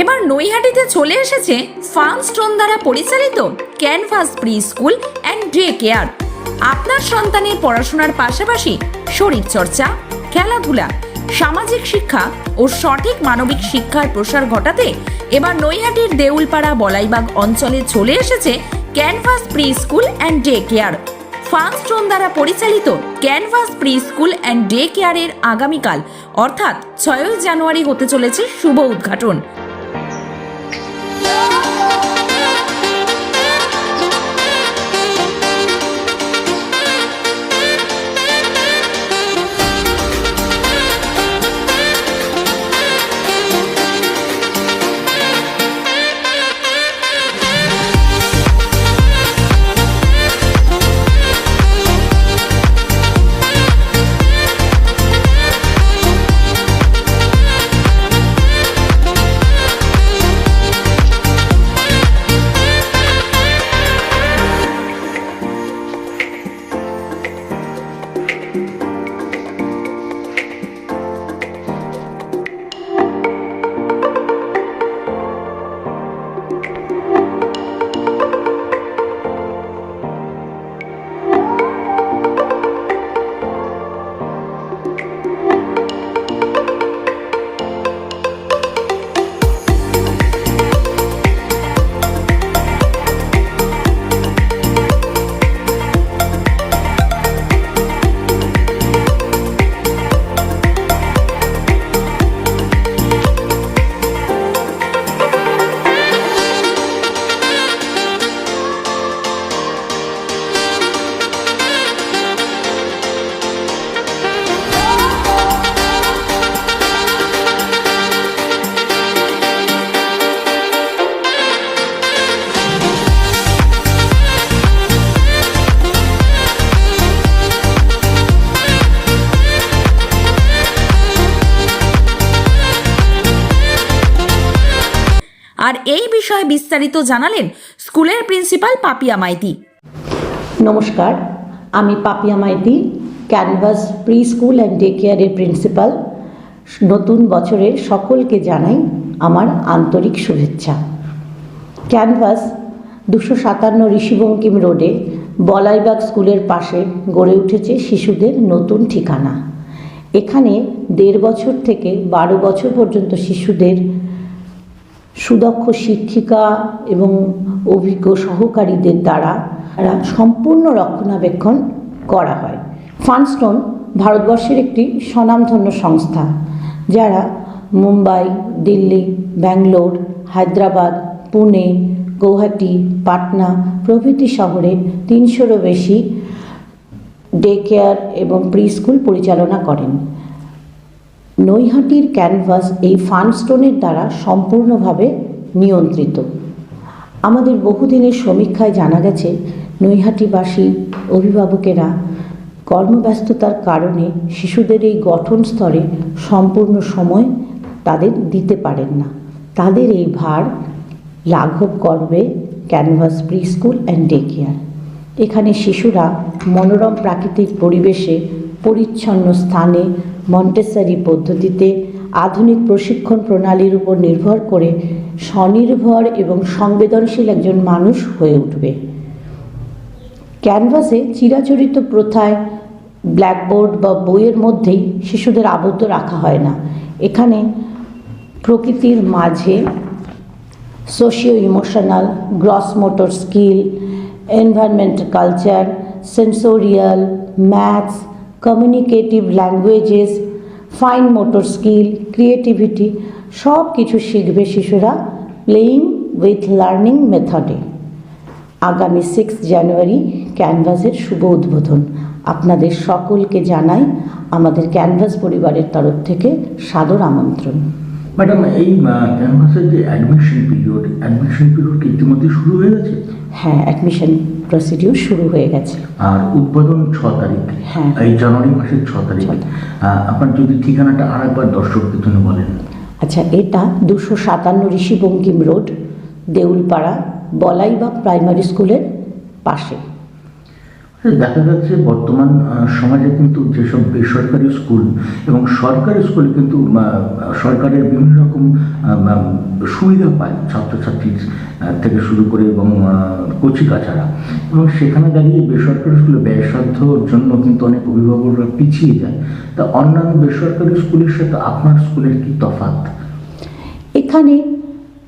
এবার নৈহাটিতে চলে এসেছে ফার্ম ফার্মস্টোন দ্বারা পরিচালিত Canvas preschool and day care. আপনার সন্তানের পড়াশোনার পাশাপাশি শরীরচর্চা, খেলাধুলা, সামাজিক শিক্ষা ও সঠিক মানবিক শিক্ষার প্রসার ঘটাতে এবার নৈহাটির দেউলপাড়া বলাইবাগ অঞ্চলে চলে এসেছে Canvas preschool and day care. Farm Farmstone দ্বারা পরিচালিত Canvas preschool and day কেয়ারের আগামীকাল, অর্থাৎ ছয়ই জানুয়ারি হতে চলেছে শুভ উদ্ঘাটন। আর এই বিষয়ে বিস্তারিত জানালেন স্কুলের প্রিন্সিপাল পাপিয়া মাইতি। নমস্কার, আমি Papiya Maiti, Canvas preschool and day কেয়ারের প্রিন্সিপাল। নতুন বছরের সকলকে জানাই আমার আন্তরিক শুভেচ্ছা। ক্যানভাস দুশো সাতান্ন ঋষিবঙ্কিম রোডে বলাইবাগ স্কুলের পাশে গড়ে উঠেছে শিশুদের নতুন ঠিকানা। এখানে দেড় বছর থেকে বারো বছর পর্যন্ত শিশুদের সুদক্ষ শিক্ষিকা এবং অভিজ্ঞ সহকারীদের দ্বারা সম্পূর্ণ রক্ষণাবেক্ষণ করা হয়। ফানস্টোন ভারতবর্ষের একটি স্বনামধন্য সংস্থা, যারা মুম্বাই, দিল্লি, ব্যাঙ্গালোর, হায়দ্রাবাদ, পুনে, গৌহাটি, পাটনা প্রভৃতি শহরে তিনশোরও বেশি ডে কেয়ার এবং প্রি স্কুল পরিচালনা করেন। নৈহাটির ক্যানভাস এই ফানস্টোনের দ্বারা সম্পূর্ণভাবে নিয়ন্ত্রিত। আমাদের বহুদিনের সমীক্ষায় জানা গেছে, নৈহাটিবাসী, অভিভাবকেরা কর্মব্যস্ততার কারণে শিশুদের এই গঠন স্তরে সম্পূর্ণ সময় তাদের দিতে পারেন না। তাদের এই ভার লাঘব করবে Canvas preschool and day care. এখানে শিশুরা মনোরম প্রাকৃতিক পরিবেশে পরিচ্ছন্ন স্থানে মন্টেসারি পদ্ধতিতে আধুনিক প্রশিক্ষণ প্রণালীর উপর নির্ভর করে স্বনির্ভর এবং সংবেদনশীল একজন মানুষ হয়ে উঠবে। ক্যানভাসে চিরাচরিত প্রথায় ব্ল্যাকবোর্ড বা বইয়ের মধ্যেই শিশুদের আবদ্ধ রাখা হয় না। এখানে প্রকৃতির মাঝে socio emotional gross motor skill environment culture sensorial maths communicative languages fine motor skill creativity সব কিছু শিখবে শিশুরা প্লেয়িং উইথ লার্নিং মেথডে আগামী সিক্স জানুয়ারি ক্যানভাসের শুভ উদ্বোধন। আপনাদের সকলকে জানাই আমাদের ক্যানভাস পরিবারের তরফ থেকে সাদর আমন্ত্রণ। ম্যাডাম এই ক্যাম্পাসের যে অ্যাডমিশন পিরিয়ড অ্যাডমিশন পিরিয়ড কি ইতিমধ্যে শুরু হয়ে গেছে? হ্যাঁ অ্যাডমিশন প্রসিডিউর শুরু হয়ে গেছে। আর উদ্বোধন ছ তারিখ। হ্যাঁ। এই জানুয়ারি মাসের ছ তারিখ। আপনার যদি ঠিকানাটা আরেকবার দর্শকদের জন্য বলেন। আচ্ছা এটা দুশো সাতান্ন ঋষি বঙ্কিম রোড দেউলপাড়া বলাইবাগ প্রাইমারি স্কুলের পাশে। দেখা যাচ্ছে বর্তমান সমাজে কিন্তু যেসব বেসরকারি স্কুল এবং সরকারি স্কুলে কিন্তু সরকারের বিভিন্ন রকম সুবিধা পায় ছাত্রছাত্রী আহ, থেকে শুরু করে এবং কচি কাছাড়া। এবং সেখানে দাঁড়িয়ে বেসরকারি স্কুলে ব্যয়সাধ্যর জন্য কিন্তু অনেক অভিভাবকরা পিছিয়ে যায়। তা অন্যান্য বেসরকারি স্কুলের সাথে আপনার স্কুলের কি তফাৎ? এখানে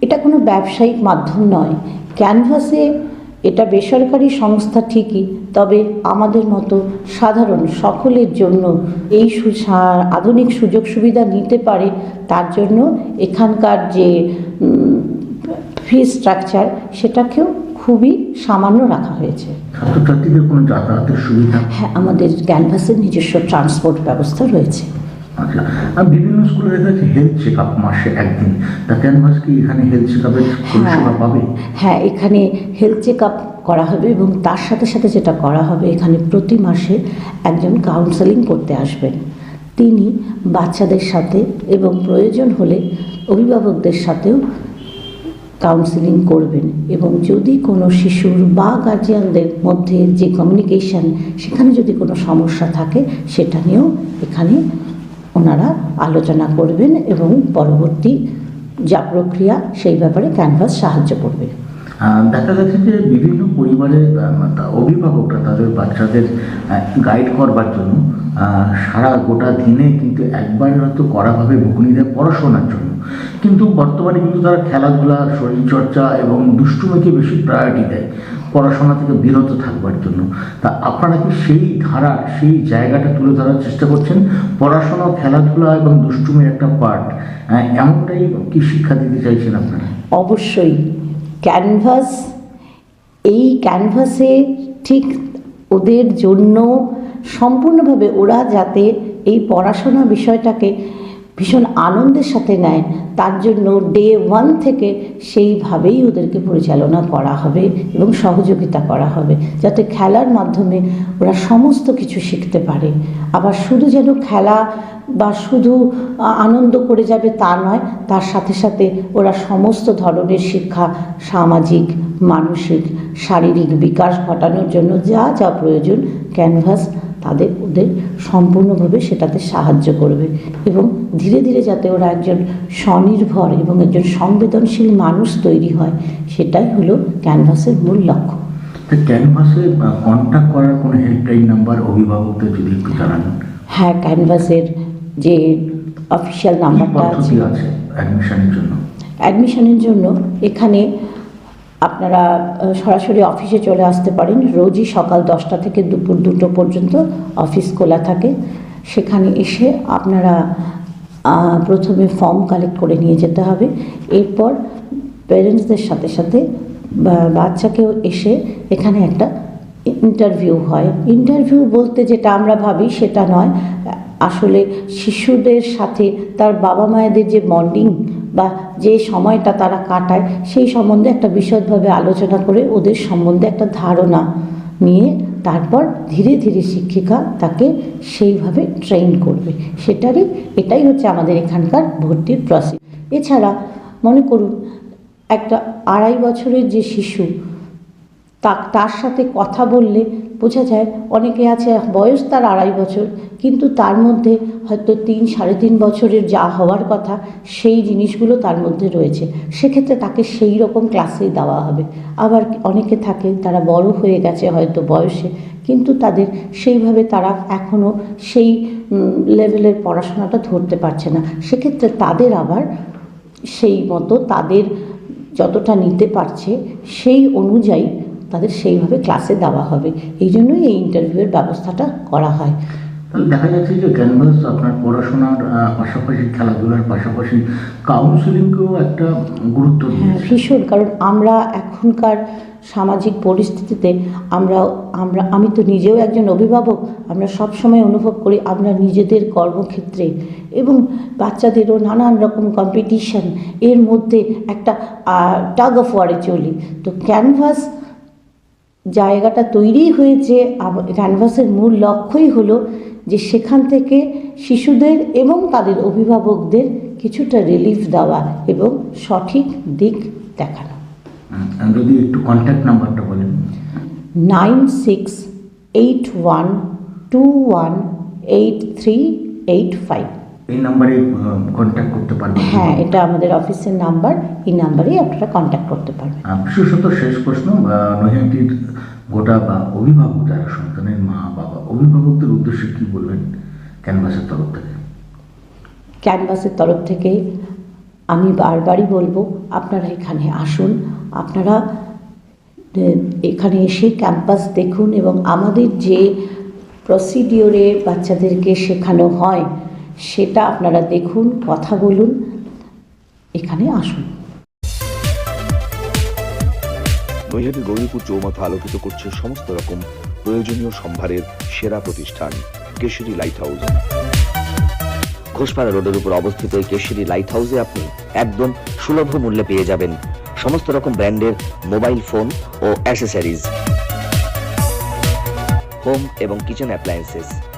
এটা কোনো ব্যবসায়িক মাধ্যম নয়। ক্যানভাসে এটা বেসরকারি সংস্থা ঠিকই তবে আমাদের মতো সাধারণ সকলের জন্য এই আধুনিক সুযোগ সুবিধা নিতে পারে তার জন্য এখানকার যে ফি স্ট্রাকচার সেটাকেও খুবই সামান্য রাখা হয়েছে। ছাত্রছাত্রীদের কোনো যাতায়াতের সুবিধা? হ্যাঁ আমাদের ক্যানভাসের নিজস্ব ট্রান্সপোর্ট ব্যবস্থা রয়েছে। আচ্ছা আর বিভিন্ন স্কুলে দেখা যাচ্ছে হেলথ চেক আপ মাসে একদিন। তা ক্যানভাস কি এখানে হেলথ চেক আপের পরিষেবা পাবে? হ্যাঁ এখানে হেলথ চেক আপ করা হবে এবং তার সাথে সাথে যেটা করা হবে এখানে প্রতি মাসে একজন কাউন্সেলিং করতে আসবেন। তিনি বাচ্চাদের সাথে এবং প্রয়োজন হলে অভিভাবকদের সাথেও কাউন্সেলিং করবেন এবং যদি কোনো শিশুর বা গার্জিয়ানদের মধ্যে যে কমিউনিকেশন সেখানে যদি কোনো সমস্যা থাকে সেটা নিয়েও এখানে ওনারা আলোচনা করবেন এবং পরবর্তী যা প্রক্রিয়া সেই ব্যাপারে ক্যানভাস সাহায্য করবে। দেখা যাচ্ছে যে বিভিন্ন পরিবারের অভিভাবকরা তাদের বাচ্চাদের গাইড করবার জন্য সারা গোটা দিনে কিন্তু একবার হয়তো করা হবে দেয় পড়াশোনার জন্য। কিন্তু বর্তমানে কিন্তু তারা খেলাধুলা, শরীরচর্চা এবং দুষ্টুমিকে বেশি প্রায়োরিটি দেয়। পড়াশোনা থেকে বিরত থাকবার জন্য। তা আপনারা কি সেই ধারা সেই জায়গাটা তুলে ধরার চেষ্টা করছেন? পড়াশোনা, খেলাধুলা এবং দুষ্টুমির একটা পার্ট এমনটাই কি শিক্ষা দিতে চাইছেন আপনারা? অবশ্যই। ক্যানভাস, এই ক্যানভাসে ঠিক ওদের জন্য সম্পূর্ণভাবে ওরা যাতে এই পড়াশোনা বিষয়টাকে ভীষণ আনন্দের সাথে নেয় তার জন্য ডে ওয়ান থেকে সেইভাবেই ওদেরকে পরিচালনা করা হবে এবং সহযোগিতা করা হবে, যাতে খেলার মাধ্যমে ওরা সমস্ত কিছু শিখতে পারে। আবার শুধু যেন খেলা বা শুধু আনন্দ করে যাবে তা নয়, তার সাথে সাথে ওরা সমস্ত ধরনের শিক্ষা, সামাজিক, মানসিক, শারীরিক বিকাশ ঘটানোর জন্য যা যা প্রয়োজন ক্যানভাস তাদের ওদের সম্পূর্ণভাবে সেটাতে সাহায্য করবে এবং ধীরে ধীরে যাতে ওরা একজন স্বনির্ভর এবং একজন সংবেদনশীল মানুষ তৈরি হয় সেটাই হলো ক্যানভাসের মূল লক্ষ্য। ক্যানভাসে কন্ট্যাক্ট করার কোনো হেল্পলাইন নাম্বার অভিভাবকদের যদি একটু জানান? হ্যাঁ ক্যানভাসের যে অফিসিয়াল নাম্বারটা আছে। অ্যাডমিশনের জন্য? অ্যাডমিশনের জন্য এখানে আপনারা সরাসরি অফিসে চলে আসতে পারেন। রোজই সকাল দশটা থেকে দুপুর দুটো পর্যন্ত অফিস খোলা থাকে। সেখানে এসে আপনারা প্রথমে ফর্ম কালেক্ট করে নিয়ে যেতে হবে। এরপর প্যারেন্টসদের সাথে সাথে বাচ্চাকেও এসে এখানে একটা ইন্টারভিউ হয়। ইন্টারভিউ বলতে যেটা আমরা ভাবি, সেটা নয়, আসলে শিশুদের সাথে তার বাবা মায়েদের যে বন্ডিং বা যে সময়টা তারা কাটায়, সেই সম্বন্ধে একটা বিশদভাবে আলোচনা করে ওদের সম্বন্ধে একটা ধারণা নিয়ে তারপর ধীরে ধীরে শিক্ষিকা তাকে সেইভাবে ট্রেন করবে। সেটারই, এটাই হচ্ছে আমাদের এখানকার ভর্তির প্রসেস এছাড়া মনে করুন, একটা আড়াই বছরের যে শিশু, তা, তার সাথে কথা বললে বোঝা যায় অনেকে আছে বয়স তার আড়াই বছর, কিন্তু তার মধ্যে হয়তো তিন সাড়ে তিন বছরের যা হওয়ার কথা সেই জিনিসগুলো তার মধ্যে রয়েছে। সেক্ষেত্রে তাকে সেই রকম ক্লাসেই দেওয়া হবে। আবার অনেকে থাকে তারা বড় হয়ে গেছে হয়তো বয়সে, কিন্তু তাদের সেইভাবে তারা এখনও সেই লেভেলের পড়াশোনাটা ধরতে পারছে না। সেক্ষেত্রে তাদের আবার সেই মতো তাদের যতটা নিতে পারছে সেই অনুযায়ী তাদের সেইভাবে ক্লাসে দেওয়া হবে। এই জন্যই এই ইন্টারভিউয়ের ব্যবস্থাটা করা হয়। দেখা যাচ্ছে যে ক্যানভাস আপনার পড়াশোনার পাশাপাশি খেলাধুলার পাশাপাশি কাউন্সিলিংকেও একটা গুরুত্ব হ্যাঁ ভীষণ। কারণ আমরা এখনকার সামাজিক পরিস্থিতিতে আমরা আমরা আমি তো নিজেও একজন অভিভাবক আমরা সব সময় অনুভব করি আমরা নিজেদের কর্মক্ষেত্রে। এবং বাচ্চাদেরও নানান রকম কম্পিটিশন এর মধ্যে একটা টাগ অফ ওয়ারে চলি। তো ক্যানভাস জায়গাটা তৈরি হয়েছে ক্যানভাসের মূল লক্ষ্যই হলো যে সেখান থেকে শিশুদের এবং তাদের অভিভাবকদের কিছুটা রিলিফ দেওয়া এবং সঠিক দিক দেখানো। যদি একটু কন্ট্যাক্ট নাম্বারটা বলেন। Nine six eight one two one eight three eight five. এই নাম্বারে কন্ট্যাক্ট করতে পারবেন হ্যাঁ এটা আমাদের অফিসের নাম্বার এই নাম্বারেই আপনারা কন্ট্যাক্ট করতে পারবেন। বিশেষত শেষ প্রশ্ন নৈহাটির গোটা বা অভিভাবক যারা সন্তানের মা বাবা অভিভাবকদের উদ্দেশ্যে কি বলবেন ক্যানভাসের তরফ থেকে? ক্যানভাসের তরফ থেকে আমি বারবারই বলব আপনারা এখানে আসুন আপনারা এখানে এসে ক্যাম্পাস দেখুন এবং আমাদের যে প্রসিডিওরে বাচ্চাদেরকে শেখানো হয় সেটা আপনারা দেখুন, কথা বলুন, এখানে আসুন। নৈহাটি গৌরীপুর চৌমাথা আলোকিত করছে সমস্ত রকম প্রয়োজনীয় সম্ভারের সেরা প্রতিষ্ঠান, কেশরী লাইট হাউস ঘোষপাড়া রোডের উপর অবস্থিত এই কেশরী লাইট হাউসে আপনি একদম সুলভ মূল্যে পেয়ে যাবেন সমস্ত রকম ব্র্যান্ডের মোবাইল ফোন ও অ্যাসেসরিজ হোম এবং কিচেন অ্যাপ্লায়েন্সেস